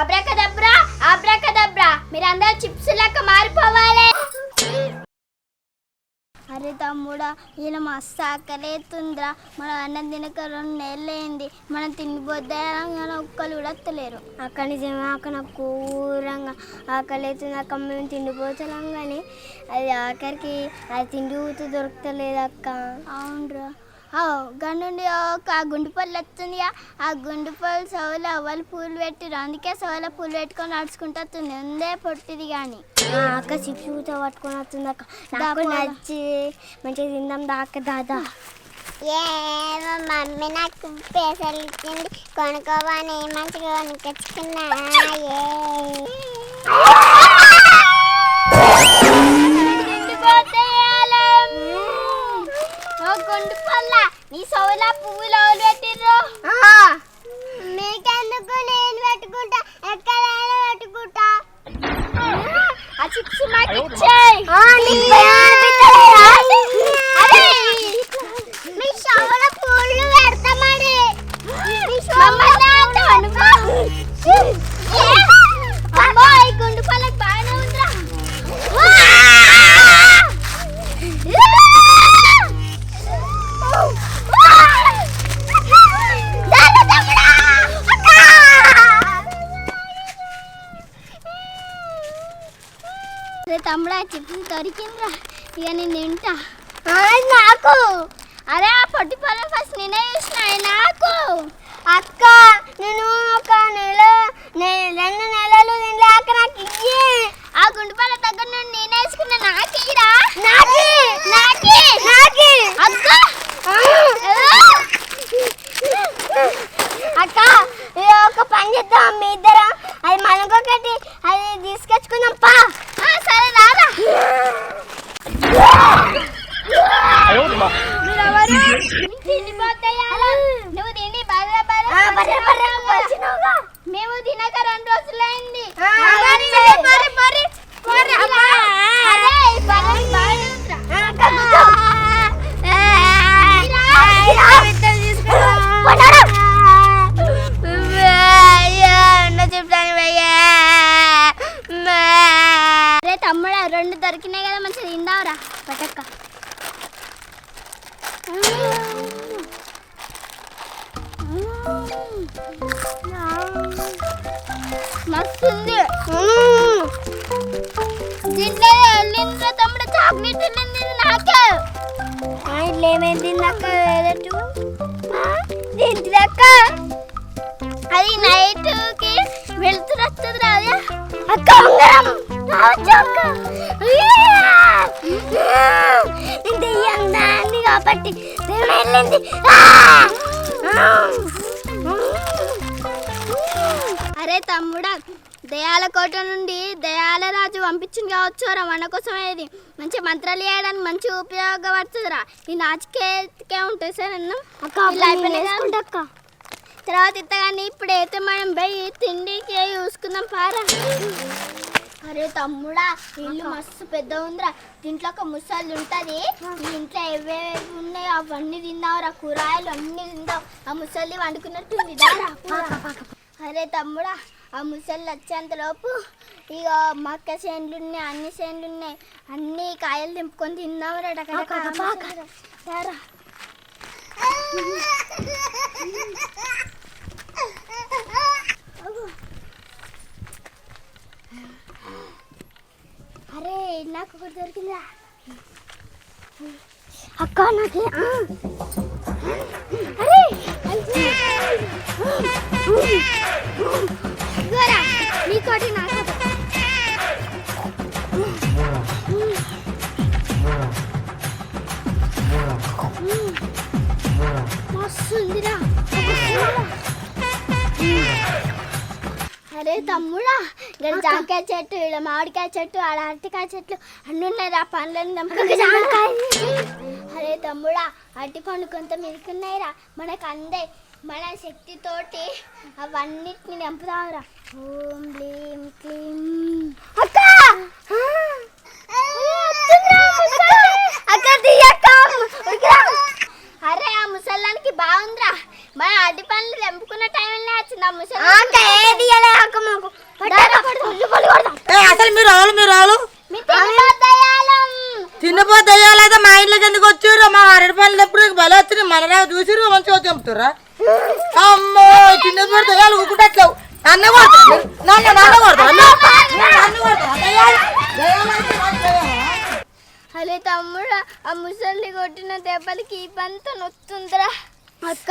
Abracadabra abracadabra మీరందరూ chips లెక్క మారిపోవాలి. అరే తమ్ముడా ఈయన మస్తు ఆకలేతుందిరా మనం అన్నం తినక రెండు నెలలైంది. మనం తిండిపోద్దాం ఒక్కరు కూడా వస్తలేరు. అక్క నిజమే అక్క నాకు కూరంగా ఆకలేతుంది అక్క మేము తిండిపోతున్నాం కానీ అది ఆఖరికి అది తిండి ఊతు దొరుకుతలేదు అక్క. అవునరా. గండి ఒక గుండు పళ్ళు వస్తుందిగా ఆ. గుండు పళ్ళు సోల పూలు పెట్టిరు అందుకే సోల పూలు పెట్టుకొని నడుచుకుంటూ వస్తుంది. ఉందే పొట్టిది కానీ అక్క చిప్స్ ఊత పట్టుకొని వస్తుంది అక్క. నాకు పోదాం. నచ్చి మంచిగా తిందాం దాక దాదా. ఏ మా మమ్మీ నాకు పేసలు ఇచ్చింది. కొనుక్కోవని మంచిగా కొనుకొచ్చుకున్నా ఓ గుండు పళ్ళ నీ సోల పువ్వులు ఎవరు పెట్టిర్రు? మీకెందుకు నేను పెట్టుకుంటా? ఎక్కడైనా పెట్టుకుంటా? ఆ చిప్స్ మాకు ఇచ్చేయ్ రే తమ్ముడా చిప్స్ దొరికిందిరా. ఇక నేను తింటా. నాకు. అరే ఆ పొట్టి పొలం ఫస్ట్ నేనే చూసిన నాకు. అక్క నేను ఒక నెల రెండు నెలలు తినలేక నాకు ఇయ్యి. ఆ గుండు పళ్ళ దగ్గర నుండి నేనే వేసుకున్న నాకేరా నాకి నాకి నాకి అక్క. అక్క ఒక పని చేద్దాం మీ ఇద్దరం. అది మనకొకటి అది తీసుకొచ్చుకుందాం పా. తమ్ముడా రెండు దొరికినాయి కదా మంచిగా తిందావురా. పటక్క. మస్తుంది. దీంట్లో వెళ్ళిందిరా తమ్ముడు చాక్లెట్ వెళ్ళింది నాకే. ఇట్లా ఏమైంది అక్క? వేరేటు దీంట్లో అక్క? అది నైట్కి వెళ్తురు వస్తుంది రాదా అక్క ఉంగరం. దెయ్యం దాన్ని కాబట్టి వెళ్ళింది అరే తమ్ముడా దయాల కోట నుండి దయాల రాజు పంపించింది కావచ్చు రా మన కోసం ఇది. మంచి మంత్రాలు చేయడానికి మంచి ఉపయోగపడుతుందిరా. ఈ నాచికేకే ఉంటుంది సార్ అన్నం. కదా. అక్క. తర్వాత ఇత్తగాని ఇప్పుడు అయితే మనం పోయి తిండికి చూసుకుందాం పారా. అరే తమ్ముడా ఇల్లు మస్తు పెద్ద ఉందిరా. దీంట్లో ఒక ముసలి ఉంటది. ఈ ఇంట్లో ఏవేవి ఉన్నాయో అవన్నీ తిందావురా కూరగాయలు అన్ని తిందాం. ఆ ముసలి వండుకున్నట్టుంది దారా అరే తమ్ముడా ఆ ముసలి వచ్చేంత లోపు ఇక మక్క చేనులు ఉన్నాయి అన్ని చేనులు ఉన్నాయి. అన్ని కాయలు తెంపుకొని తిందాంరా. దారా అరే నాకు ఒకటి దొరికిందా అక్క నాకే అరే ఇదిగోరా నీకోటి నాకు మస్తు ఉందిరా. అరే తమ్ముడా ఇక్కడ జాంకాయ చెట్టు ఇక్కడ మామిడికాయ చెట్టు ఆడ అరటికాయ చెట్లు అన్నీ ఉన్నాయి రా పండ్లను అరే తమ్ముడా అరటి పండు కొంత మిలుకున్నాయిరా మనకు అందే మన శక్తితోటి అవన్నిటిని నింపుదాంరా ఓం బ్లీం క్లీం. అక్క! అక్క తీయక్క! ముసల్లానికి బాగుందిరా. మన అడ్డి పనులు తెంపుకున్న టైం వచ్చింది అసలు మీరు రావులు మీరు రావులు? తిన్నపో దయ్యాలు. మా ఇంట్లోకి ఎందుకు వచ్చారు? మా అరటి పనులు ఎప్పుడు బలం వచ్చినాయి. మన రావు చూసిరు మంచిగా అమ్మో చిన్నప్పుడు దయ్యాలు ఊకుంటట్లేవు. నన్ను నన్ను నన్ను నన్ను అరే తమ్ముడు ఆ ముసలి కొట్టిన దెబ్బలకి ఈ పంత నొత్తుందిరా. అక్క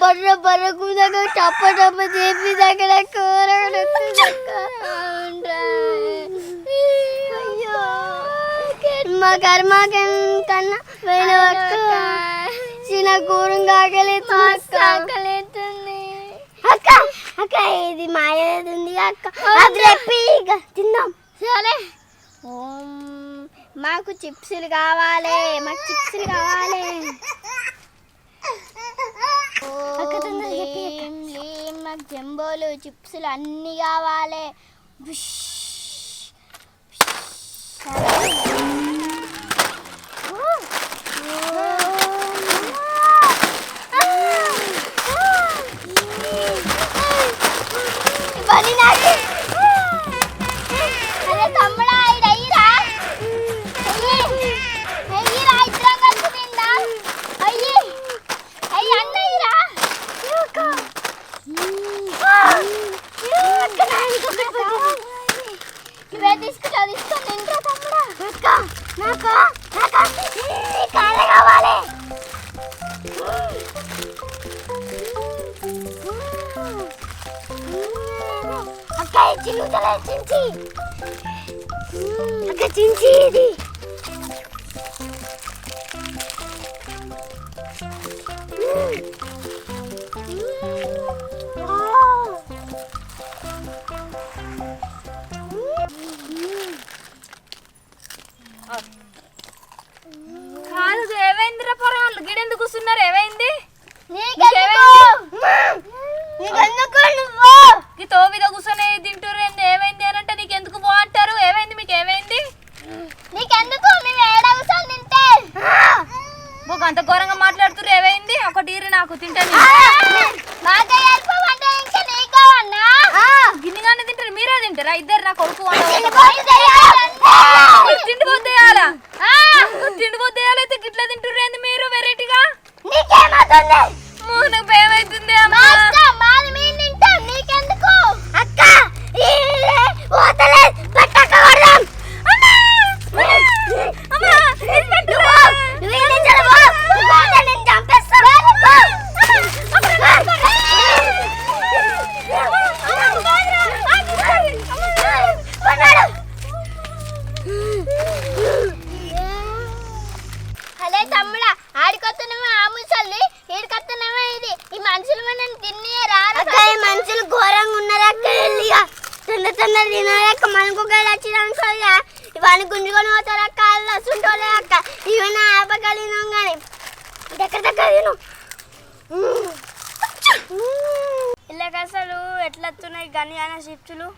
బర్ర బర్ర కూదక టప్ప టప్ప చేపి దగ్గర కూర అయ్యో. మా కర్మ కన్నా పోయిన చిన్న కూర కాకలేదు అక్క. అక్క అక్క ఇది మాయది అక్క. అది తిందాం. సరే. ఓం. మాకు చిప్సులు కావాలి మాకు చిప్సులు కావాలి. మాకు జంబోలు చిప్సులు అన్నీ కావాలి బుష్. ఇవన్నీ నాకు అరే తమ్ముడా ఈడ అయ్యిరా అయ్యి అయ్యిరా ఇద్దరం కలిసి తిందాం అయ్యి అయ్యి అన్న అయ్యిరా ఇవే తీసుకుంటా తీసుకొని తింటా తమ్ముడా అక్క నాకు నాకు ఈ కాళ్ళ కావాలి అక్క ఈ చిన్నుతల చించి. అక్క చించి ఇది. గిడెందుకు కూర్చున్నారు ఏమైంది? ఈ తోవిద కూర్చొని తింటారు ఏమైంది అని అంటే నీకు ఎందుకు బాగుంటారు ఏమైంది? మీకు ఏమైంది నీకెందుకు ఒక అంత ఘోరంగా మాట్లాడుతున్నారు ఏమైంది? ఒకటి నాకు తింటాను మాకే గిన్నెగానే తింటారు మీరే తింటారా ఇద్దరు నా కొడుకు నీకు నీకేమవుతుంది నాకు తమ్ముడా ఆడికొస్తున్నామో ఆ ముసలి ఈడికొస్తున్నామో ఇది? ఈ మనుషులు మనం తిని అక్క ఈ మనుషులు ఘోరంగా ఉన్నారు అక్క వెళ్ళిగా తొందర తొందర తినాలక్క మనకు ఒక వచ్చినాక ఇవన్నీ గుంజుకొని పోతారు అక్క వాళ్ళు అసుంటోలే అక్క. ఇవన్నీ ఆపగలిగినాం కానీ దగ్గర దగ్గర తిను. ఇళ్ళకి అసలు ఎట్లా వస్తున్నాయి గని అనే షిఫ్ట్లు?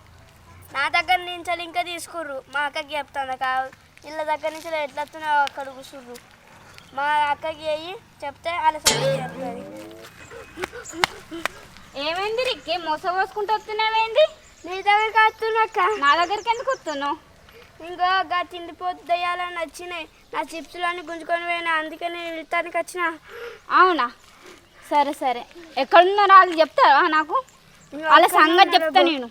నా దగ్గర నుంచి ఇంకా తీసుకుర్రు. మా అక్కకి చెప్తాను కా ఇళ్ళ దగ్గర నుంచి ఎట్లా వస్తున్నాయో అక్కడ కూర్చుర్రు మా అక్కకి అయ్యి చెప్తే వాళ్ళ సంగతి చెప్తుంది. ఏమైంది రిక్కి? మోస పోసుకుంటూ వస్తున్నావేంది? నీ దగ్గరికి వస్తున్నాక్క నా దగ్గరికి ఎందుకు వస్తున్నావు? ఇంకా గా తిండిపోతు దయ్యాలని వచ్చినాయి. నా చిప్స్లు అన్ని గుంజుకొని పోయినా అందుకే నేను వెళ్తానికి వచ్చిన. అవునా? సరే సరే. ఎక్కడున్నారో వాళ్ళు చెప్తారా నాకు? వాళ్ళ సంగతి చెప్తా నేను.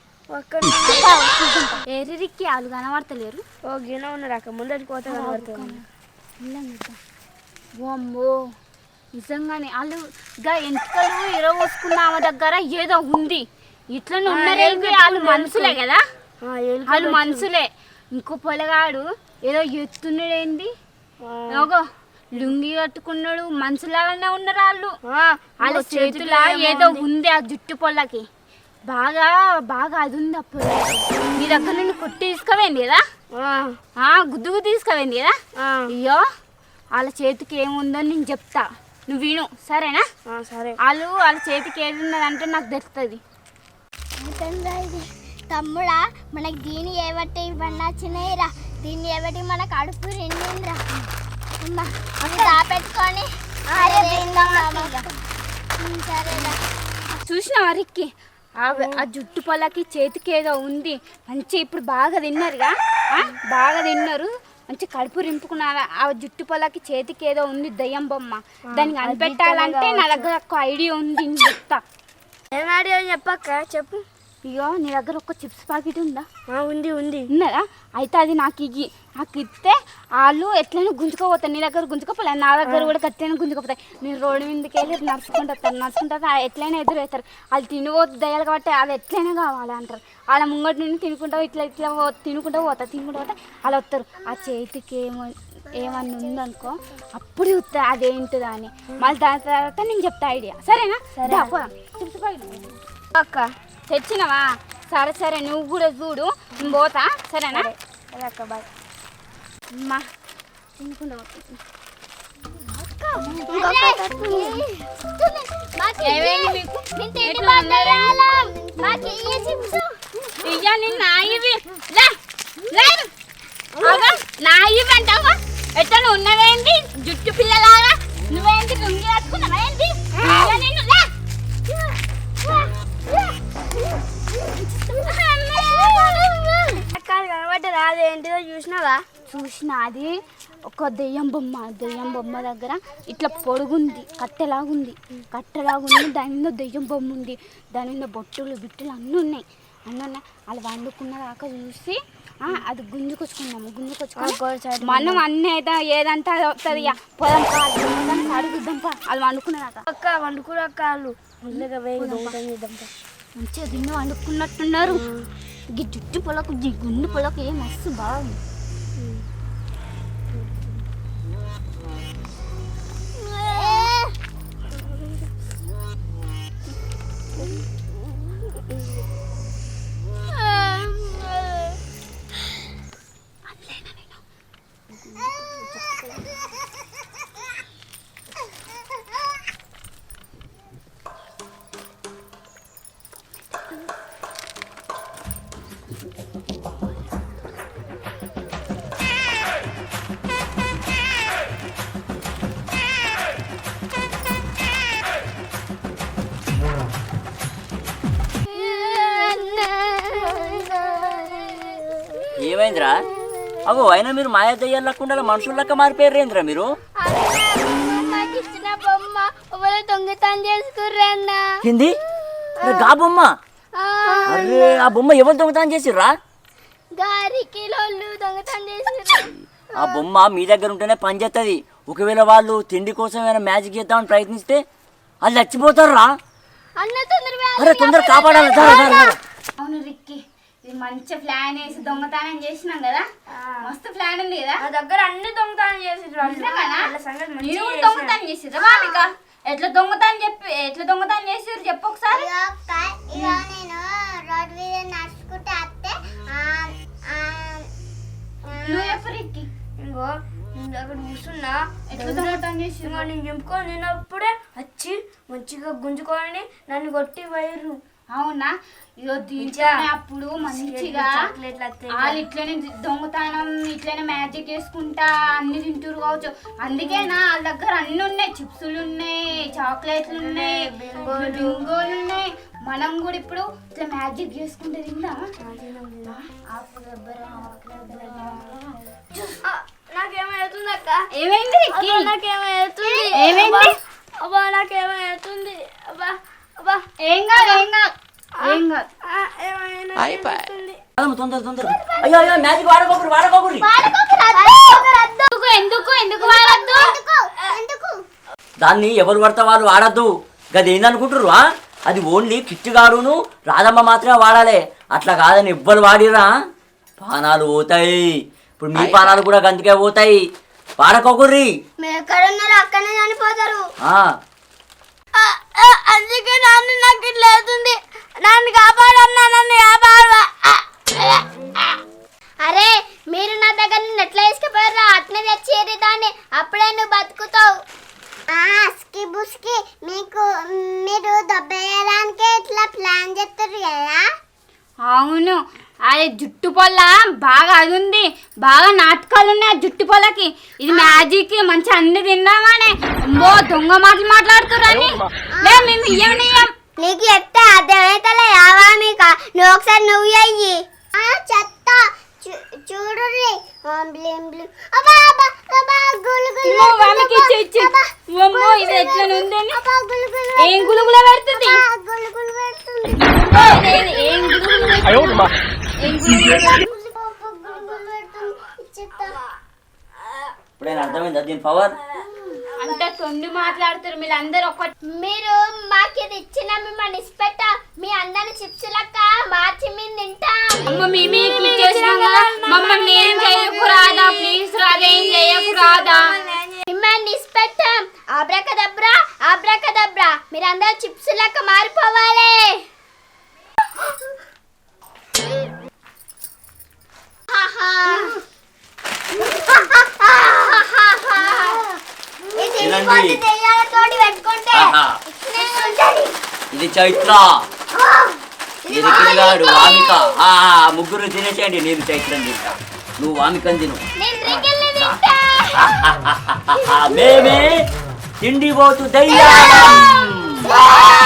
ఏరికి వాళ్ళు కనబడతలేరు. ఓ గిన ఉన్నారు అక్క. ముందరికి పోతే కనబడుతుంది అమ్మో నిజంగానే వాళ్ళు గా ఎంటికలు ఇరవోసుకున్న ఆమె దగ్గర ఏదో ఉంది. ఇట్లనే ఉన్నారేంటి వాళ్ళు మనుషులే కదా? వాళ్ళు మనుషులే. ఇంకో పొలగాడు ఏదో ఎత్తున్నాడేంది ఏగో లుంగి కట్టుకున్నాడు మనుషులాగానే ఉన్నారు వాళ్ళు వాళ్ళ చేతుల ఏదో ఉంది? ఆ జుట్టు పొల్లకి. బాగా బాగా అది ఉంది అప్పుడు మీ దగ్గర నుండి కొట్టి తీసుకుపోయింది కదా? ఆ. గుద్దుగు తీసుకుపోయింది కదా? అయ్యో వాళ్ళ చేతికి ఏముందో నేను చెప్తా. నువ్వు విను సరేనా? సరే. వాళ్ళు వాళ్ళ చేతికి ఏది ఉన్నదంటే నాకు తెలుస్తుంది. తమ్ముడా మనకి దీని ఏవట్టి ఇవన్నీ వచ్చినాయిరా దీన్ని ఏవటి మనకు అడుపు రెండిందిరా అమ్మా దాపెట్టుకొని సరేరా. చూసిన వారికి ఆ. ఆ జుట్టు పొలకి చేతికి ఏదో ఉంది. మంచి ఇప్పుడు బాగా తిన్నారుగా? ఆ? బాగా తిన్నారు. మంచి కడుపు రింపుకున్న ఆ జుట్టు పొలకి చేతికి ఏదో ఉంది దయ్యం బొమ్మ. దానికి అనిపెట్టాలంటే నా దగ్గర ఒక ఐడియా ఉంది చెప్తా. ఏం ఆడియో చెప్పక్క? చెప్పు. ఇగో నీ దగ్గర ఒక చిప్స్ ప్యాకెట్ ఉందా? ఉంది ఉంది. ఉన్నదా? అయితే అది నాకు ఇయ్యి. నాకు ఇస్తే వాళ్ళు ఎట్లయినా గుంజుకోపోతాయి నీ దగ్గర గుంజుకోపోలే నా దగ్గర కూడా ఖచ్చితంగా గుంజుకోపోతాయి. నేను రోడ్డు మీదకి వెళ్ళి నడుచుకుంటూ వస్తాను. నడుచుకుంటూ వస్తే ఆ ఎట్లయినా ఎదురవుతారు. వాళ్ళు తినబోతు దయ్యాలు కాబట్టి అది ఎట్లయినా కావాలి అంటారు. వాళ్ళ ముంగటి నుండి తినుకుంటా ఇట్లా ఇట్లా తినుకుంటూ పోతా తినుకుంటూ పోతా అలా వస్తారు. ఆ చేతికి ఏమో ఏమన్నా ఉందనుకో అప్పుడు చూస్తా అదేంటిదా అని. మళ్ళీ దాని తర్వాత నేను చెప్తా ఐడియా. సరేనా? ప్యాకెట్. అక్క. తెచ్చినవా? సరే సరే నువ్వు కూడా చూడు. పోతా. సరేనా? సరే. అక్క బాయ్. అమ్మా. తినుకుంటా అంటావా? ఎట్లా ఉన్నవేంటి? జుట్టు పిల్లలాగా. నువ్వేంటి? చూసిన అది ఒక దెయ్యం బొమ్మ దెయ్యం బొమ్మ దగ్గర ఇట్లా పొడుగుంది కట్టెలాగుంది. కట్టెలాగుంది దాని మీద దెయ్యం బొమ్మ ఉంది. దాని మీద బొట్టులు బిట్టులు అన్నీ ఉన్నాయి. అన్నీ ఉన్నాయి. వాళ్ళు వండుకున్న దాకా చూసి ఆ, అది గుంజుకొచ్చుకున్నాము గుంజుకొచ్చుకొని మనం అన్నీ ఏదో ఏదంటే అది వస్తుంది ఇక పొలం అడుగుద్దాం అది వండుకున్నదాకా అక్క వాళ్ళు. చేద్దాం పా. మంచిగా దిన్న వండుకున్నట్టున్నారు. ఈ జుట్టు పొలకు ఈ గుండు పొలకు ఏ మస్తు బాగుంది. Bye. అగో అయినా మీరు మాయా దయ్యాలకుండా మనుషుల లెక్క మారిపోయారేంద్రా మీరు? దొంగతనం చేసుకుర్రన్నా ఏంది గా బొమ్మ. అరే ఆ బొమ్మ ఎవరు దొంగతనం చేసిర్రా? ఆ బొమ్మ మీ దగ్గర ఉంటేనే పని చేస్తుంది ఒకవేళ వాళ్ళు తిండి కోసం ఏమైనా మ్యాజిక్ చేద్దామని ప్రయత్నిస్తే వాళ్ళు చచ్చిపోతారా? తొందరగా అరే తొందర కాపాడాలి. ఇది మంచి ప్లాన్ వేసి దొంగతనం చేసినాం కదా? మస్తు ప్లాన్ ఉంది కదా? నా దగ్గర అన్ని దొంగతనం చేసిండ్రు చేశారు. దొంగతనం చేసిర్రా మామిక ఎట్లా దొంగతనం చెప్పి ఎట్లా దొంగతనం చేసిర్రు చెప్పు ఒకసారి. నువ్వు రిక్కి. ఇంకో అక్కడ కూర్చున్నా. ఎట్లా దొంగతనం చేసిర్రు? ఇంకో నేను చెప్పుకొని తిన్నప్పుడే వచ్చి మంచిగా గుంజుకొని నన్ను కొట్టి పోయారు అవునా? ఇగో దీంట్లోనే అప్పుడు మంచిగా వాళ్ళు ఇట్లనే దొంగతనం ఇట్లనే మ్యాజిక్ చేసుకుంటా అన్ని తింటూరు కావచ్చు. అందుకేనా వాళ్ళ దగ్గర అన్ని ఉన్నాయి. చిప్సులు ఉన్నాయి చాక్లెట్లు ఉన్నాయి బింగోలు ఉన్నాయి. మనం కూడా ఇప్పుడు ఇట్లా మ్యాజిక్ చేసుకుంటే. ఆ, నాకేమవుతుంది అక్క? ఏమైంది? నాకేమవుతుంది ఏమైంది? అబ్బా, నాకేమవుతుంది అబ్బా. ఏం కాదు. ఏం కాదు. ఏం కాదు. ఆ, ఏమైనా అవుతుంది. రాదమ్మ, తొందర తొందర అయ్యో అయ్యో మ్యాజిక్ వాడకోకూరి వాడకోకూరి ఎందుకు ఎందుకు ఎందుకు వాడద్దు? ఎందుకు? దాన్ని ఎవరు పడితే వాళ్ళు వాడద్దు. గది ఏందనుకుంటారు? అది ఓన్లీ కిట్టి గారును రాధమ్మ మాత్రమే వాడాలి. అట్లా కాదని ఎవ్వరు వాడిరా పానాలు పోతాయి. ఇప్పుడు మీ పానాలు కూడా గందుకే పోతాయి. వాడకోకుర్రి. ఎక్కడ ఉన్నారో అక్కడనే చనిపోతారు. అందుకే నన్ను నాకు ఇట్లా అవుతుంది. నన్ను కాపాడన్నా నన్ను కాపాడు అరే మీరు నా దగ్గర నుండి ఎట్లా వేసుకుపోయారు అట్నే తెచ్చేరి దాన్ని. అప్పుడే నువ్వు బతుకుతావు. ఆ, అస్కి బుస్కి మీకు మీరు దెబ్బేయడానికే ఇట్లా ప్లాన్ చేస్తారు కదా? అవును. అది జుట్టు పొల్ల బాగా అది ఉంది. బాగా నాటకాలు ఉన్నాయి ఆ జుట్టు పొల్లకి. ఇది మ్యాజిక్ మంచి అన్ని తిందామని. అమ్మో దొంగ మాటలు మాట్లాడుతున్నాను లేదు మేము ఇయ్యం ఇయ్యం నీకు చెప్తే అర్థమైతలే యావా మీకు. నువ్వు ఒకసారి నువ్వు అయ్యి చెత్త. చూడు ఏం గులుగుల పెడుతుంది? ఏం పెడుతుంది? ఏం గులుగులు ఇప్పుడైనా అర్థమైందా దీని పవర్ అంత తొండి మాట్లాడుతారు మీరు అందరు ఒక్క మీరు మాకు ఇది ఇచ్చిన మిమ్మల్ని ఇష్టపెట్ట మీ అందరిని చిప్స్ లెక్క మార్చి మేము తింటాం. అమ్మ మేమే క్లిక్ చేసినాం కదా. మమ్మల్ని ఏం చేయకు రాదా ప్లీజ్ రాదా ఏం చేయకు రాదా మిమ్మల్ని ఇష్టపెట్టాం ఆబ్రాకదబ్రా ఆబ్రాకదబ్రా. మీరందరూ చిప్స్ లెక్క మారిపోవాలి ఈ తినండి. తిండిపోతు దెయ్యాలతోటి పెట్టుకుంటే ఆహా. ఇట్లనే ఉంటది. ఇది చైత్ర పిల్లగాడు వామిక. ఆ ముగ్గురు తినేసేయండి నేను చైత్రం తింటా. నువ్వు వామికని తిను. మేమే తిండి పోతు దయ్యాలం